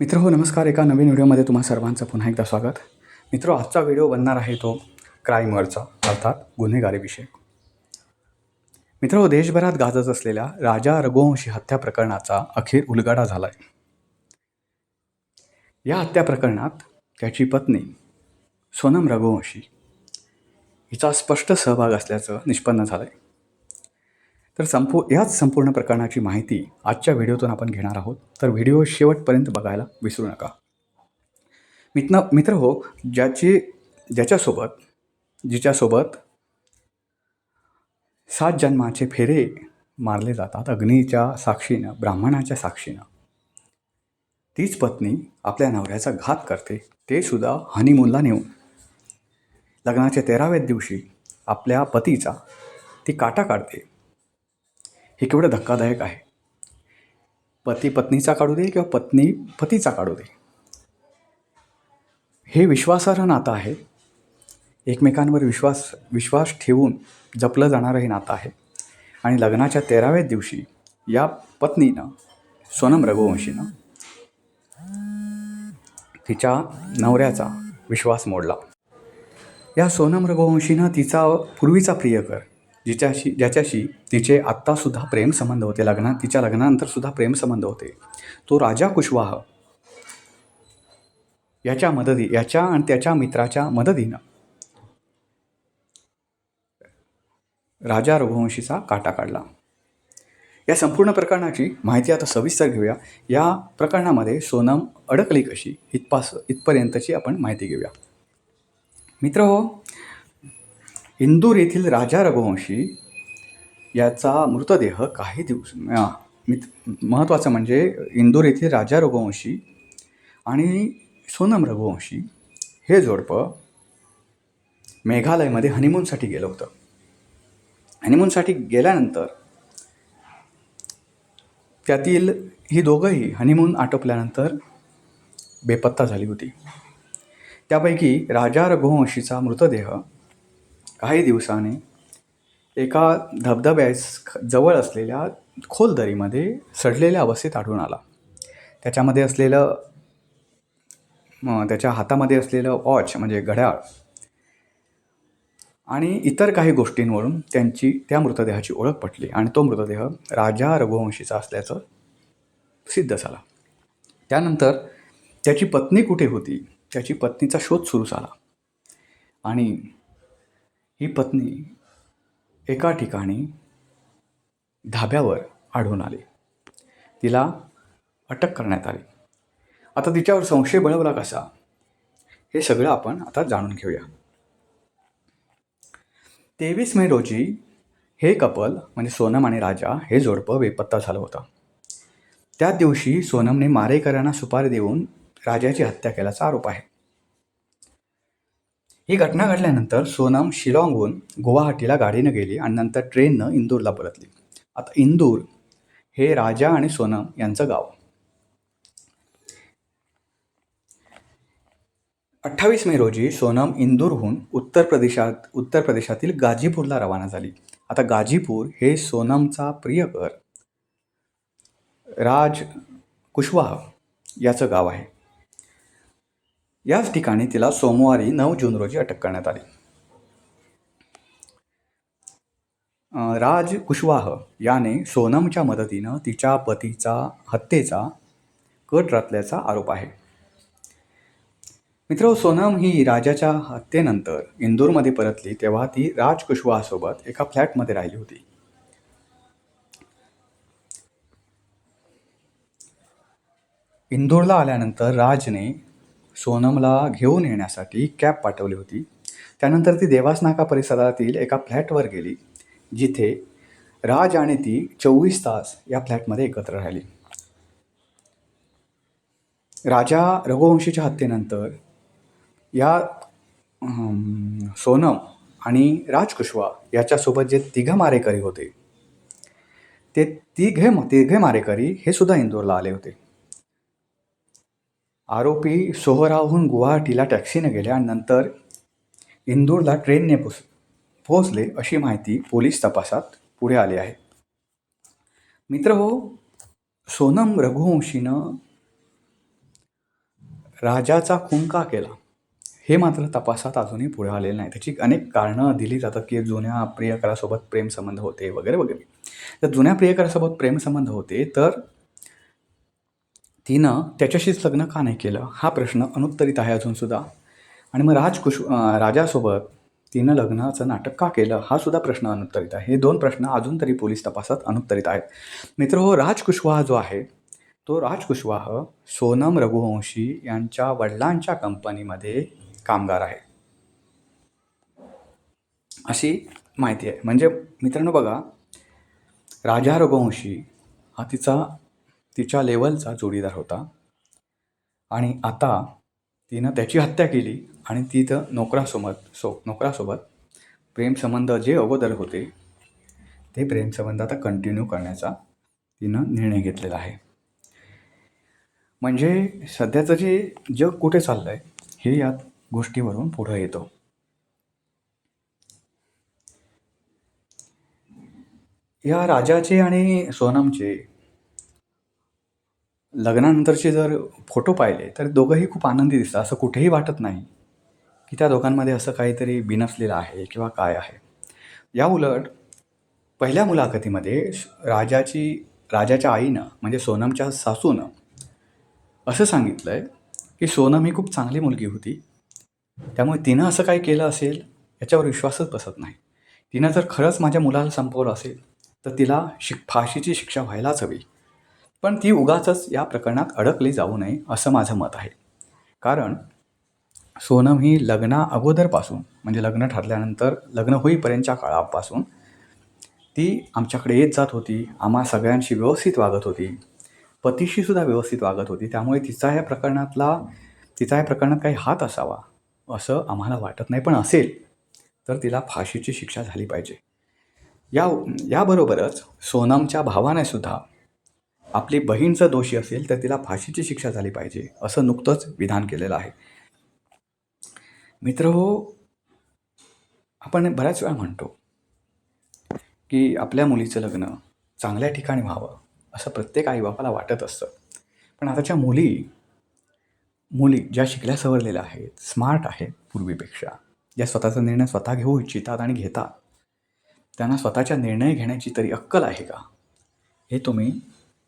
मित्र हो नमस्कार. एका नवीन व्हिडिओमध्ये तुम्हा सर्वांचं पुन्हा एकदा स्वागत. मित्र आजचा व्हिडिओ बनणार आहे तो क्राईमवरचा अर्थात गुन्हेगारीविषयक मित्र हो देशभरात गाजत असलेल्या राजा रघुवंशी हत्या प्रकरणाचा अखेर उलगडा झाला आहे या हत्या प्रकरणात त्याची पत्नी सोनम रघुवंशी हिचा स्पष्ट सहभाग असल्याचं निष्पन्न झालं आहे तर संपू याच संपूर्ण प्रकरणाची माहिती आजच्या व्हिडिओतून आपण घेणार आहोत. तर व्हिडिओ शेवटपर्यंत बघायला विसरू नका. मित्र मित्र हो ज्याची ज्याच्यासोबत जिच्यासोबत सात जन्माचे फेरे मारले जातात अग्नीच्या साक्षीनं ब्राह्मणाच्या साक्षीनं. तीच पत्नी आपल्या नवऱ्याचा घात करते ते सुद्धा हनीमूनला नेऊन. लग्नाच्या तेराव्या दिवशी आपल्या पतीचा ती काटा काढते. हे केवढं धक्कादायक आहे. पती पत्नीचा काढू दे किंवा पत्नी पतीचा काढू दे. हे विश्वासार्ह नातं आहे. एकमेकांवर विश्वास विश्वास ठेवून जपलं जाणारं हे नातं आहे. आणि लग्नाच्या तेराव्या दिवशी या पत्नीनं सोनम रघुवंशीनं तिच्या नवऱ्याचा विश्वास मोडला. या सोनम रघुवंशीनं तिचा पूर्वीचा प्रियकर जिच्याशी ज्याच्याशी तिचे आत्तासुद्धा प्रेमसंबंध होते. लग्ना तिच्या लग्नानंतरसुद्धा प्रेमसंबंध होते. तो राजा कुशवाह याच्या मदती याच्या आणि त्याच्या मित्राच्या मदतीनं राजा रघुवंशीचा काटा काढला. या संपूर्ण प्रकरणाची माहिती आता सविस्तर घेऊया. या प्रकरणामध्ये सोनम अडकली कशी इथपास इथपर्यंतची आपण माहिती घेऊया. मित्र हो इंदूर येथील राजा रघुवंशी याचा मृतदेह काही दिवस अं, मित महत्त्वाचं म्हणजे इंदूर येथील राजा रघुवंशी आणि सोनम रघुवंशी हे जोडपं मेघालयमध्ये हनीमूनसाठी गेलं होतं. हनीमूनसाठी गेल्यानंतर त्यातील ही दोघंही हनीमून आटोपल्यानंतर बेपत्ता झाली होती. त्यापैकी राजा रघुवंशीचा मृतदेह काही दिवसाने एका धबधब्यास जवळ असलेल्या खोल दरीमध्ये सडलेल्या अवस्थेत आढळून आला. त्याच्यामध्ये असलेलं त्याच्या हातामध्ये असलेलं वॉच म्हणजे घड्याळ आणि इतर काही गोष्टींवरून त्यांची त्या मृतदेहाची ओळख पटली आणि तो मृतदेह राजा रघुवंशीचा असल्याचं सिद्ध झाला. त्यानंतर त्याची पत्नी कुठे होती? त्याची पत्नीचा शोध सुरू झाला आणि ही पत्नी एका ठिकाणी धाब्यावर आढळून आली. तिला अटक करण्यात आली. आता तिच्यावर संशय बळवला कसा? हे सगळं आपण आता जाणून घेऊया. तेवीस मे रोजी हे कपल म्हणजे सोनम आणि राजा हे जोडपं बेपत्ता झालं होतं. त्याच दिवशी सोनमने मारेकऱ्यांना सुपारी देऊन राजाची हत्या केल्याचा आरोप आहे. ही घटना घडल्यानंतर सोनम शिलाँगहून गुवाहाटीला गाडीनं गेली आणि नंतर ट्रेननं इंदूरला परतली. आता इंदूर हे राजा आणि सोनम यांचं गाव. अठ्ठावीस मे रोजी सोनम इंदूरहून उत्तर प्रदेशात उत्तर प्रदेशातील गाझीपूरला रवाना झाली. आता गाझीपूर हे सोनमचा प्रियकर राज कुशवाह याचं गाव आहे. याच ठिकाणी तिला सोमवारी नऊ जून रोजी अटक करण्यात आली. राज कुशवाह याने सोनमच्या मदतीनं तिच्या पतीचा हत्येचा कट रचल्याचा आरोप आहे. मित्र सोनम ही राजाच्या हत्येनंतर इंदूरमध्ये परतली तेव्हा ती राज कुशवाहासोबत एका फ्लॅटमध्ये राहिली होती. इंदूरला आल्यानंतर राजने सोनमला घेऊन येण्यासाठी कॅब पाठवली होती. त्यानंतर ती देवासनाका परिसरातील एका फ्लॅटवर गेली जिथे राज आणि ती चोवीस तास या फ्लॅटमध्ये एकत्र राहिली. राजा रघुवंशीच्या हत्येनंतर या सोनम आणि राज कुशवा याच्यासोबत जे तिघं मारेकरी होते ते तिघे तिघे मारेकरी हे सुद्धा इंदोरला आले होते. आरोपी सोहरावहून गुवाहाटीला टॅक्सीने गेले आणि नंतर इंदूरला ट्रेनने पोच पोहोचले अशी माहिती पोलीस तपासात पुढे आली आहे. मित्र हो सोनम रघुवंशीनं राजाचा खून का केला. हे मात्र तपासात अजूनही पुढे आलेलं नाही. त्याची अनेक कारणं दिली जातात की जुन्या प्रियकरासोबत प्रेमसंबंध होते वगैरे वगैरे. तर जुन्या प्रियकरासोबत प्रेमसंबंध होते तर तिनं त्याच्याशीच लग्न का नाही केलं? हा प्रश्न अनुत्तरित आहे अजूनसुद्धा आणि मग राजकुश राजासोबत तिनं लग्नाचं नाटक का केलं? हा सुद्धा प्रश्न अनुत्तरित आहे. हे दोन प्रश्न अजून तरी पोलीस तपासात अनुत्तरित आहेत. मित्र हो राजकुशवाह जो आहे तो राजकुशवाह सोनम रघुवंशी यांच्या वडिलांच्या कंपनीमध्ये कामगार आहे. अशी माहिती आहे. म्हणजे मित्रांनो बघा राजा रघुवंशी हा तिचा तिच्या लेवलचा जोडीदार होता. आणि आता तिनं त्याची हत्या केली आणि ती तर नोकरासोबत सो नोकरासोबत प्रेमसंबंध जे अगोदर होते ते प्रेमसंबंध आता कंटिन्यू करण्याचा तिनं निर्णय घेतलेला आहे. म्हणजे सध्याचं जे जग कुठे चाललं आहे हे या गोष्टीवरून पुढं येतो. या राजाचे आणि सोनमचे लग्नानंतरचे जर फोटो पाहिले तर दोघंही खूप आनंदी दिसतात. असं कुठेही वाटत नाही की त्या दोघांमध्ये असं काहीतरी बिनसलेलं आहे किंवा काय आहे. या उलट पहिल्या मुलाखतीमध्ये राजाची राजाच्या आईनं म्हणजे सोनमच्या सासूनं असं सांगितलं आहे की सोनम ही खूप चांगली मुलगी होती. त्यामुळे तिनं असं काही केलं असेल याच्यावर विश्वासच बसत नाही. तिनं जर खरंच माझ्या मुलाला संपवलं असेल तर तिला शिक फाशीची शिक्षा व्हायलाच हवी. पण ती उगाचच या प्रकरणात अडकली जाऊ नये असं माझं मत आहे. कारण सोनम ही लग्ना अगोदरपासून म्हणजे लग्न ठरल्यानंतर लग्न होईपर्यंतच्या काळापासून ती आमच्याकडे येत जात होती आम्हा सगळ्यांशी व्यवस्थित वागत होती पतीशीसुद्धा व्यवस्थित वागत होती त्यामुळे तिचा या प्रकरणातला तिचा या प्रकरणात काही हात असावा असं आम्हाला वाटत नाही. पण असेल तर तिला फाशीची शिक्षा झाली पाहिजे. या याबरोबरच सोनमच्या भावाने सुद्धा आपली बहीण जर दोषी असेल तर तिला फाशीची शिक्षा झाली पाहिजे असं नुकतंच विधान केलेलं आहे. मित्र हो आपण बऱ्याच वेळा म्हणतो की आपल्या मुलीचं लग्न चांगल्या ठिकाणी व्हावं असं प्रत्येक आईबापाला वाटत असतं. पण आताच्या मुली मुली ज्या शिकल्या सवरलेल्या आहेत स्मार्ट आहेत पूर्वीपेक्षा ज्या स्वतःचा निर्णय स्वतः घेऊ इच्छितात आणि घेतात त्यांना स्वतःच्या निर्णय घेण्याची तरी अक्कल आहे का? हे तुम्ही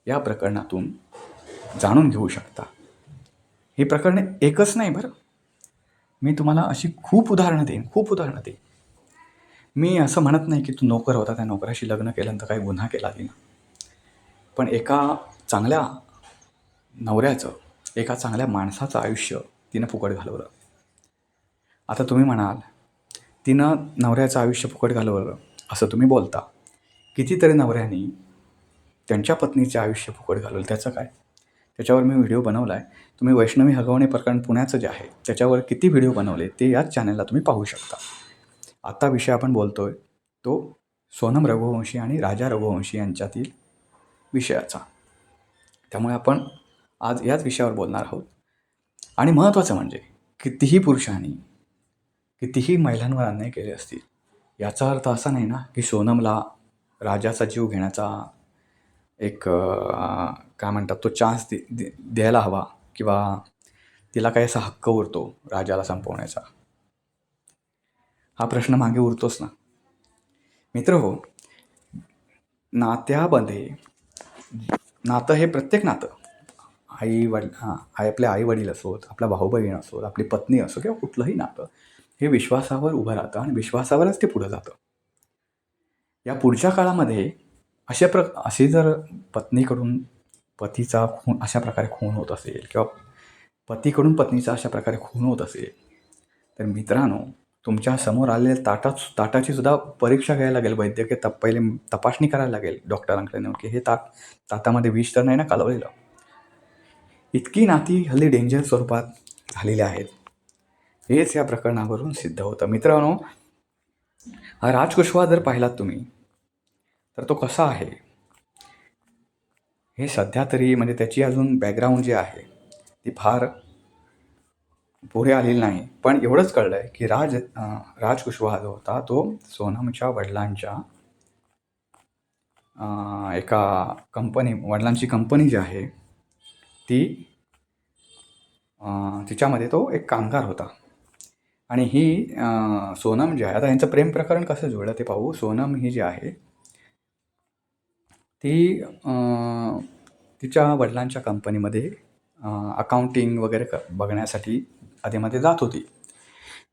या प्रकरणातून जाणून घेऊ शकता. ही प्रकरणे एकच नाही बरं. मी तुम्हाला अशी खूप उदाहरणं देईन खूप उदाहरणं देईन. मी असं म्हणत नाही की तू नोकर होता त्या नोकराशी लग्न केल्यानंतर काही गुन्हा केला तिनं पण एका चांगल्या नवऱ्याचं एका चांगल्या माणसाचं आयुष्य तिनं फुकट घालवलं. आता तुम्ही म्हणाल तिनं नवऱ्याचं आयुष्य फुकट घालवलं असं तुम्ही बोलता. कितीतरी नवऱ्यांनी त्यांच्या पत्नीचे आयुष्य फुकट घालवलं. त्याचं काय? त्याच्यावर मी व्हिडिओ बनवला आहे तुम्ही वैष्णवी हगवणे प्रकरण पुण्याचं जे आहे त्याच्यावर किती व्हिडिओ बनवले ते याच चॅनलला तुम्ही पाहू शकता. आत्ता विषय आपण बोलतो आहे तो सोनम रघुवंशी आणि राजा रघुवंशी यांच्यातील विषयाचा. त्यामुळे आपण आज याच विषयावर बोलणार आहोत. आणि महत्त्वाचं म्हणजे कितीही पुरुषांनी कितीही महिलांवर अन्याय केले असतील याचा अर्थ असा नाही ना की सोनमला राजाचा जीव घेण्याचा एक काय म्हणतात तो चान्स दे द्यायला हवा किंवा तिला काही असा हक्क उरतो राजाला संपवण्याचा? हा प्रश्न मागे उरतोच ना. मित्र हो नात्यामध्ये नातं हे प्रत्येक नातं. आई वडील हां आई आपले आई वडील असोत आपला भाऊ बहीण असोत आपली पत्नी असो किंवा कुठलंही नातं हे विश्वासावर उभं राहतं आणि विश्वासावरच ते पुढं जातं. या पुढच्या काळामध्ये अशा प्र असे जर पत्नीकडून पतीचा खून अशा प्रकारे खून होत असेल किंवा पतीकडून पत्नीचा अशा प्रकारे खून होत असेल तर मित्रांनो तुमच्यासमोर आलेल्या ताटा ताटाची सुद्धा परीक्षा घ्यायला लागेल. वैद्यकीय तप पहिले तपासणी करायला लागेल. डॉक्टरांकडे नेऊन की हे ताट ताटामध्ये विष तर नाही ना कालवलेलं? इतकी नाती हल्ली डेंजर स्वरूपात झालेली आहेत. हेच या प्रकरणावरून सिद्ध होतं. मित्रांनो हा राजकुशवा जर पाहिलात तुम्ही तर तो कसा आहे? हे सध्या तरी म्हणजे त्याची अजून बॅकग्राऊंड जी आहे ती फार पुढे आलेली नाही. पण एवढंच कळलं आहे की राज राज कुशवाहा जो होता तो सोनमच्या वडिलांच्या एका कंपनी वडिलांची कंपनी जी आहे ती तिच्यामध्ये तो एक कामगार होता. आणि ही सोनम जी आहे आता यांचं प्रेम प्रकरण कसं जुळलं ते पाहू. सोनम ही जी आहे ती तिच्या वडिलांच्या कंपनीमध्ये अकाउंटिंग वगैरे क बघण्यासाठी आधीमध्ये जात होती.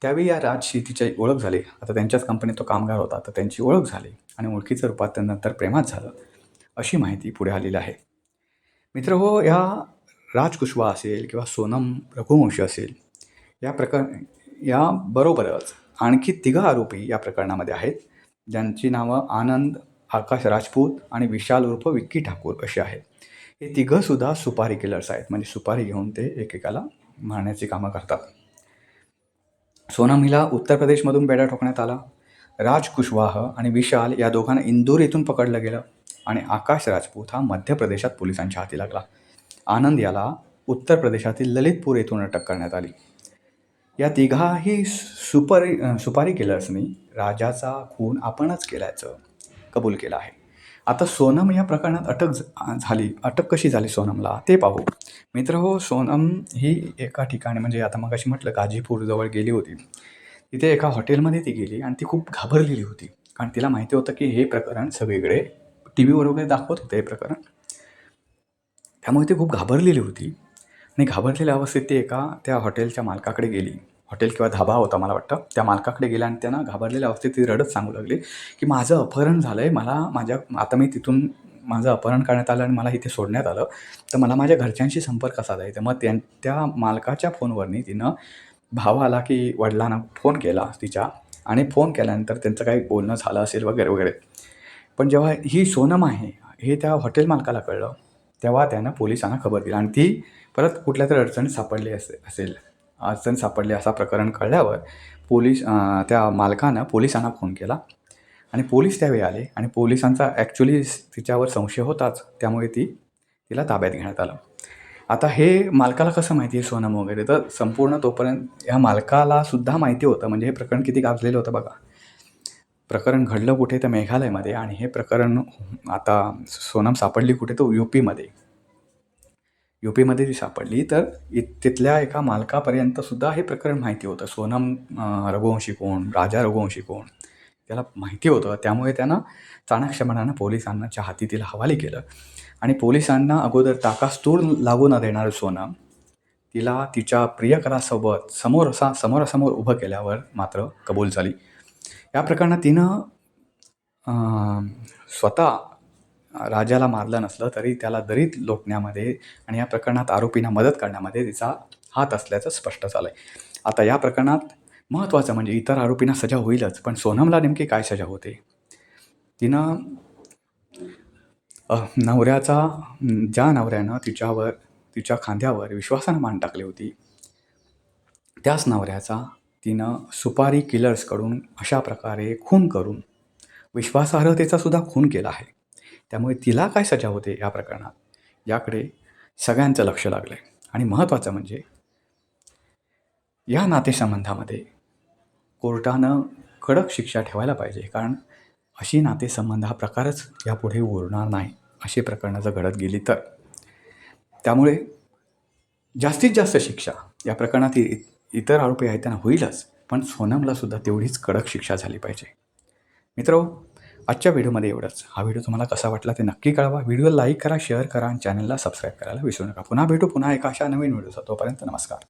त्यावेळी या राजशी तिची ओळख झाली. आता त्यांच्याच कंपनीत तो कामगार होता तर त्यांची ओळख झाली आणि ओळखीचं रूपात त्यानंतर प्रेमात झालं अशी माहिती पुढे आलेली आहे. मित्र हो या राज कुशवा असेल किंवा सोनम रघुवंशी असेल या प्रकार याबरोबरच आणखी तिघं आरोपी या प्रकरणामध्ये आहेत. ज्यांची नावं आनंद आकाश राजपूत आणि विशाल उर्फ विक्की ठाकूर अशी आहेत. हे तिघंसुद्धा सुपारी किलर्स आहेत. म्हणजे सुपारी घेऊन ते एकेकाला मारण्याची कामं करतात. सोनम हिला उत्तर प्रदेशमधून बेडा ठोकण्यात आला. राज कुशवाह आणि विशाल या दोघांना इंदूर येथून पकडलं गेलं आणि आकाश राजपूत हा मध्य प्रदेशात पोलिसांच्या हाती लागला. आनंद याला उत्तर प्रदेशातील ललितपूर येथून अटक करण्यात आली. या तिघाही सुपारी सुपारी किलर्सनी राजाचा खून आपणच केल्याचं कबूल केला आहे. आता सोनम या प्रकरणात अटक झाली अटक कशी झाली सोनमला ते पाहू. मित्र हो सोनम ही एका ठिकाणी म्हणजे आता मग अशी म्हटलं गाझीपूरजवळ गेली होती. तिथे एका हॉटेलमध्ये ती गेली आणि ती खूप घाबरलेली होती. कारण तिला माहिती होतं की हे प्रकरण सगळीकडे टी व्हीवर वगैरे दाखवत होतं हे प्रकरण. त्यामुळे ती खूप घाबरलेली होती. आणि घाबरलेल्या अवस्थेत ती एका त्या हॉटेलच्या मालकाकडे गेली. हॉटेल किंवा धाबा होता मला वाटतं. त्या मालकाकडे गेल्या आणि त्यांना घाबरलेल्या अवस्थेत ती रडत सांगू लागली की माझं अपहरण झालं आहे मला माझ्या आता मी तिथून माझं अपहरण करण्यात आलं आणि मला इथे सोडण्यात आलं. तर मला माझ्या घरच्यांशी संपर्क साधायचा मग त्यां त्या मालकाच्या फोनवरनी तिनं भावाला की वडिलांना फोन केला तिच्या आणि फोन केल्यानंतर त्यांचं काही बोलणं झालं असेल वगैरे वगैरे. पण जेव्हा ही सोनम आहे हे त्या हॉटेल मालकाला कळलं तेव्हा त्यानं पोलिसांना खबर दिली आणि ती परत कुठल्या तरी अडचणीत सापडली असे असेल. अडचण सापडली असा प्रकरण कळल्यावर पोलीस त्या मालकानं पोलिसांना फोन केला. आणि पोलीस त्यावेळी आले आणि पोलिसांचा ॲक्च्युली तिच्यावर संशय होताच. त्यामुळे ती तिला ताब्यात घेण्यात आलं. आता हे मालकाला कसं माहिती आहे सोनम वगैरे? तर संपूर्ण तोपर्यंत ह्या मालकाला सुद्धा माहिती होतं. म्हणजे हे प्रकरण किती गाजलेलं होतं बघा. प्रकरण घडलं कुठे? तर मेघालयमध्ये. आणि हे प्रकरण आता सोनम सापडली कुठे? तो यू पीमध्ये यू पीमध्ये ती सापडली तर इ तिथल्या एका मालकापर्यंत सुद्धा हे प्रकरण माहिती होतं. सोनम रघुवंशी कोण राजा रघुवंशी कोण त्याला माहिती होतं. त्यामुळे त्यानं चाणाक्षपणानं पोलिसांच्या हाती तिला हवाली केलं. आणि पोलिसांना अगोदर ताकास्तूर लागू न देणारं सोनम तिला तिच्या प्रियकरासोबत समोर समोरासमोर उभं केल्यावर मात्र कबूल झाली. या प्रकरणात तिनं स्वतः राजाला मारलं नसलं तरी त्याला दरीत लोटण्यामध्ये आणि या प्रकरणात आरोपींना मदत करण्यामध्ये तिचा हात असल्याचं स्पष्ट झालं आहे आता या प्रकरणात महत्त्वाचं म्हणजे इतर आरोपींना सजा होईलच पण सोनमला नेमकी काय सजा होते? तिनं नवऱ्याचा ज्या नवऱ्यानं तिच्यावर तिच्या खांद्यावर विश्वासानं मान टाकली होती त्याच नवऱ्याचा तिनं सुपारी किलर्सकडून अशा प्रकारे खून करून विश्वासार्हतेचा सुद्धा खून केला आहे. त्यामुळे तिला काय सजा होते या प्रकरणात? याकडे सगळ्यांचं लक्ष लागलं आहे आणि महत्त्वाचं म्हणजे या नातेसंबंधामध्ये कोर्टानं कडक शिक्षा ठेवायला पाहिजे. कारण अशी नातेसंबंध हा प्रकारच यापुढे उरणार नाही अशी प्रकरणं जर घडत गेली तर. त्यामुळे जास्तीत जास्त शिक्षा या प्रकरणात इ इतर आरोपी आहेत त्यांना होईलच. पण सोनमला सुद्धा तेवढीच कडक शिक्षा झाली पाहिजे. मित्र आजच्या व्हिडिओमध्ये एवढंच. हा व्हिडिओ तुम्हाला कसा वाटला ते नक्की कळवा. व्हिडिओ लाईक करा शेअर करा आणि चॅनलला सबस्क्राईब करायला विसरू नका. पुन्हा भेटू पुन्हा एका अशा नवीन व्हिडिओचा. तोपर्यंत नमस्कार.